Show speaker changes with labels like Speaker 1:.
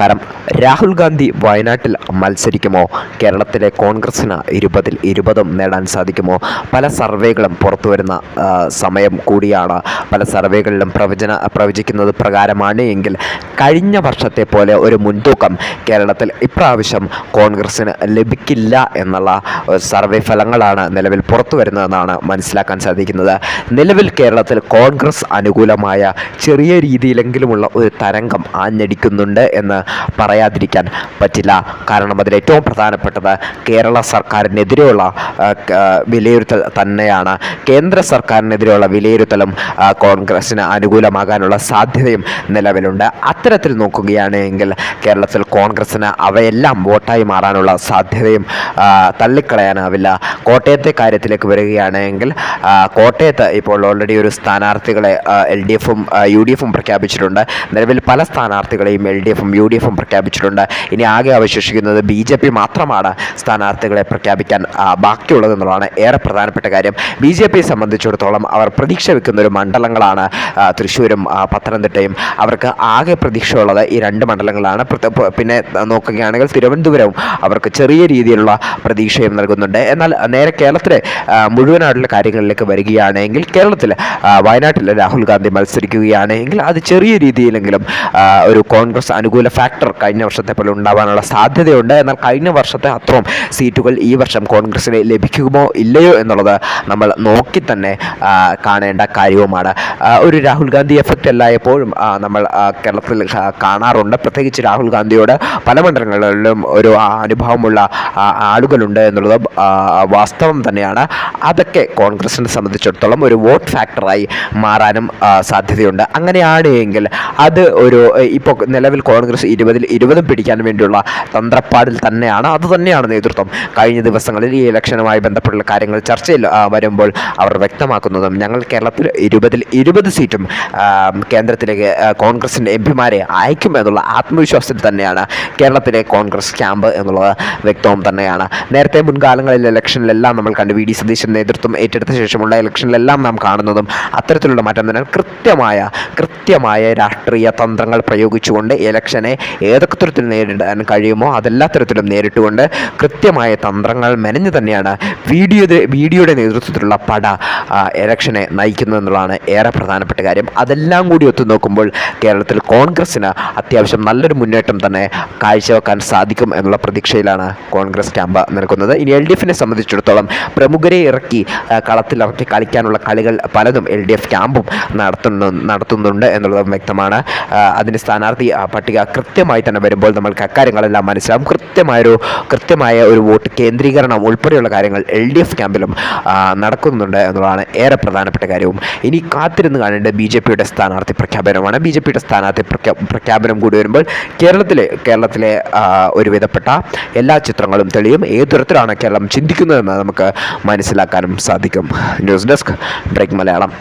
Speaker 1: കാരണം രാഹുൽ ഗാന്ധി വയനാട്ടിൽ മത്സരിക്കുമോ? കേരളത്തിലെ കോൺഗ്രസിന് ഇരുപതിൽ ഇരുപതും നേടാൻ സാധിക്കുമോ? പല സർവേകളും പുറത്തു വരുന്ന സമയം കൂടിയാണ്. പല സർവേകളിലും പ്രവചന പ്രവചിക്കുന്നത് പ്രകാരമാണ് എങ്കിൽ കഴിഞ്ഞ വർഷത്തെ പോലെ ഒരു മുൻതൂക്കം കേരളത്തിൽ ഇപ്രാവശ്യം കോൺഗ്രസ്സിന് ലഭിക്കില്ല എന്നുള്ള സർവേ ഫലങ്ങളാണ് നിലവിൽ പുറത്തു വരുന്നതെന്നാണ് മനസ്സിലാക്കാൻ സാധിക്കുന്നത്. നിലവിൽ കേരളത്തിൽ കോൺഗ്രസ് അനുകൂലമായ ചെറിയ രീതിയിലെങ്കിലുമുള്ള ഒരു തരംഗം ആഞ്ഞടിക്കുന്നുണ്ട് എന്ന് പറയാതിരിക്കാൻ പറ്റില്ല. കാരണം അതിൽ ഏറ്റവും പ്രധാനപ്പെട്ടത് കേരള സർക്കാരിനെതിരെയുള്ള വിലയിരുത്തൽ തന്നെയാണ്. കേന്ദ്ര സർക്കാരിനെതിരെയുള്ള വിലയിരുത്തലും കോൺഗ്രസ്സിന് അനുകൂലമാകാനുള്ള സാധ്യതയും നിലവിലുണ്ട്. അത്തരത്തിൽ നോക്കുകയാണെങ്കിൽ കേരളത്തിൽ കോൺഗ്രസിന് അവയെല്ലാം വോട്ടായി മാറാനുള്ള സാധ്യതയും തള്ളിക്കളയാനാവില്ല. കോട്ടയത്തെ കാര്യത്തിലേക്ക് വരികയാണെങ്കിൽ കോട്ടയത്ത് ഇപ്പോൾ ഓൾറെഡി ഒരു സ്ഥാനാർത്ഥികളെ എൽ ഡി എഫും യു ഡി എഫും പ്രഖ്യാപിച്ചിട്ടുണ്ട്. നിലവിൽ പല സ്ഥാനാർത്ഥികളെയും എൽ ഡി എഫും യു ഡി എഫും പ്രഖ്യാപിച്ചിട്ടുണ്ട്. ഇനി ആകെ അവശേഷിക്കുന്നത് ബി ജെ പി മാത്രമാണ് സ്ഥാനാർത്ഥികളെ പ്രഖ്യാപിക്കാൻ ബാക്കിയുള്ളതെന്നുള്ളതാണ് ഏറെ പ്രധാനപ്പെട്ട കാര്യം. ബി ജെ പിയെ സംബന്ധിച്ചിടത്തോളം അവർ പ്രതീക്ഷ വെക്കുന്ന ഒരു മണ്ഡലങ്ങളാണ് തൃശ്ശൂരും പത്തനംതിട്ടയും. അവർക്ക് ആകെ പ്രതീക്ഷയുള്ളത് ഈ രണ്ട് മണ്ഡലങ്ങളാണ്. പിന്നെ നോക്കുകയാണെങ്കിൽ തിരുവനന്തപുരവും അവർക്ക് ചെറിയ രീതിയിലുള്ള പ്രതീക്ഷയും നൽകുന്നുണ്ട്. എന്നാൽ നേരെ കേരളത്തിലെ മുഴുവനായിട്ടുള്ള കാര്യങ്ങളിലേക്ക് വരികയാണെങ്കിൽ കേരളത്തിൽ വയനാട്ടിൽ രാഹുൽ ഗാന്ധി മത്സരിക്കുകയാണെങ്കിൽ അത് ചെറിയ രീതിയിലെങ്കിലും ഒരു കോൺഗ്രസ് അനുകൂല ഫാക്ടർ കഴിഞ്ഞ വർഷത്തെ പോലെ ഉണ്ടാവാനുള്ള സാധ്യതയുണ്ട്. എന്നാൽ കഴിഞ്ഞ വർഷത്തെ അത്രയും സീറ്റുകൾ ഈ വർഷം കോൺഗ്രസിന് ലഭിക്കുമോ ഇല്ലയോ എന്നുള്ളത് നമ്മൾ നോക്കി തന്നെ കാണേണ്ട കാര്യവുമാണ്. ഒരു രാഹുൽ ഗാന്ധി എഫക്റ്റ് എല്ലായ്പ്പോഴും നമ്മൾ കേരളത്തിൽ കാണാറുണ്ട്. പ്രത്യേകിച്ച് രാഹുൽ ഗാന്ധിയോട് പല മണ്ഡലങ്ങളിലും ഒരു അനുഭവമുള്ള ആളുകളുണ്ട് എന്നുള്ളത് വാസ്തവം തന്നെയാണ്. അതൊക്കെ കോൺഗ്രസിനെ സംബന്ധിച്ചിടത്തോളം ഒരു വോട്ട് ഫാക്ടറായി മാറാനും സാധ്യതയുണ്ട്. അങ്ങനെയാണ് എങ്കിൽ അത് ഒരു ഇപ്പോൾ നിലവിൽ കോൺഗ്രസ് ഇരുപതിൽ ഇരുപതും പിടിക്കാൻ വേണ്ടിയുള്ള തന്ത്രപ്പാടിൽ തന്നെയാണ്. അത് തന്നെയാണ് നേതൃത്വം. കഴിഞ്ഞ ദിവസങ്ങളിൽ ഈ ഇലക്ഷനുമായി ബന്ധപ്പെട്ടുള്ള കാര്യങ്ങൾ ചർച്ചയിൽ വരുമ്പോൾ അവർ വ്യക്തമാക്കുന്നതും ഞങ്ങൾ കേരളത്തിൽ ഇരുപതിൽ ഇരുപത് സീറ്റും കേന്ദ്രത്തിലേക്ക് കോൺഗ്രസിന്റെ എം പിമാരെ അയക്കും എന്നുള്ള ആത്മവിശ്വാസത്തിൽ തന്നെയാണ് കേരളത്തിലെ കോൺഗ്രസ് ക്യാമ്പ് എന്നുള്ളത് വ്യക്തവും തന്നെയാണ്. നേരത്തെ മുൻകാലങ്ങളിൽ ഇലക്ഷനിലെല്ലാം നമ്മൾ കണ്ടു വി ഡി സതീശൻ നേതൃത്വം ഏറ്റെടുത്ത ശേഷമുള്ള ഇലക്ഷനിലെല്ലാം നാം കാണുന്നതും അത്തരത്തിലുള്ള മാറ്റം തന്നെയാണ്. കൃത്യമായ കൃത്യമായ രാഷ്ട്രീയ തന്ത്രങ്ങൾ പ്രയോഗിച്ചുകൊണ്ട് ഇലക്ഷനെ ഏതൊക്കെ തരത്തിൽ നേരിടാൻ കഴിയുമോ അതെല്ലാ തരത്തിലും നേരിട്ടുകൊണ്ട് കൃത്യമായ തന്ത്രങ്ങൾ മെനഞ്ഞു തന്നെയാണ് വീഡിയോ വീഡിയോയുടെ നേതൃത്വത്തിലുള്ള പട ഇലക്ഷനെ നയിക്കുന്നതെന്നുള്ളതാണ് ഏറെ പ്രധാനപ്പെട്ട കാര്യം. അതെല്ലാം കൂടി ഒത്തു നോക്കുമ്പോൾ കേരളത്തിൽ കോൺഗ്രസ്സിന് അത്യാവശ്യം നല്ലൊരു മുന്നേറ്റം തന്നെ കാഴ്ചവെക്കാൻ സാധിക്കും എന്നുള്ള പ്രതീക്ഷയിലാണ് കോൺഗ്രസ് ക്യാമ്പ് നിൽക്കുന്നത്. ഇനി എൽ ഡി എഫിനെ സംബന്ധിച്ചിടത്തോളം പ്രമുഖരെ ഇറക്കി കളത്തിലിറക്കി കളിക്കാനുള്ള കളികൾ പലതും എൽ ഡി എഫ് ക്യാമ്പും നടത്തുന്നു നടത്തുന്നുണ്ട് എന്നുള്ളതും വ്യക്തമാണ്. അതിന് സ്ഥാനാർത്ഥി പട്ടിക കൃത്യമായി തന്നെ വരുമ്പോൾ നമ്മൾക്ക് അക്കാര്യങ്ങളെല്ലാം മനസ്സിലാവും. കൃത്യമായൊരു കൃത്യമായ ഒരു വോട്ട് കേന്ദ്രീകരണം ഉൾപ്പെടെയുള്ള കാര്യങ്ങൾ എൽ ഡി എഫ് ക്യാമ്പിലും നടക്കുന്നുണ്ട് എന്നുള്ളതാണ് ഏറെ പ്രധാനപ്പെട്ട കാര്യവും. ഇനി കാത്തിരുന്ന് കാണേണ്ട ബി ജെ പിയുടെ സ്ഥാനാർത്ഥി പ്രഖ്യാപനമാണ്. ബി ജെ പിയുടെ സ്ഥാനാർത്ഥി പ്രഖ്യാപനം കൂടി വരുമ്പോൾ കേരളത്തിലെ കേരളത്തിലെ ഒരുവിധപ്പെട്ട ഒരു വിധപ്പെട്ട എല്ലാ ചിത്രങ്ങളും തെളിയും. ഏതു തരത്തിലാണ് കേരളം ചിന്തിക്കുന്നതെന്ന് നമുക്ക് മനസ്സിലാക്കാനും സാധിക്കും. News desk break Malayalam.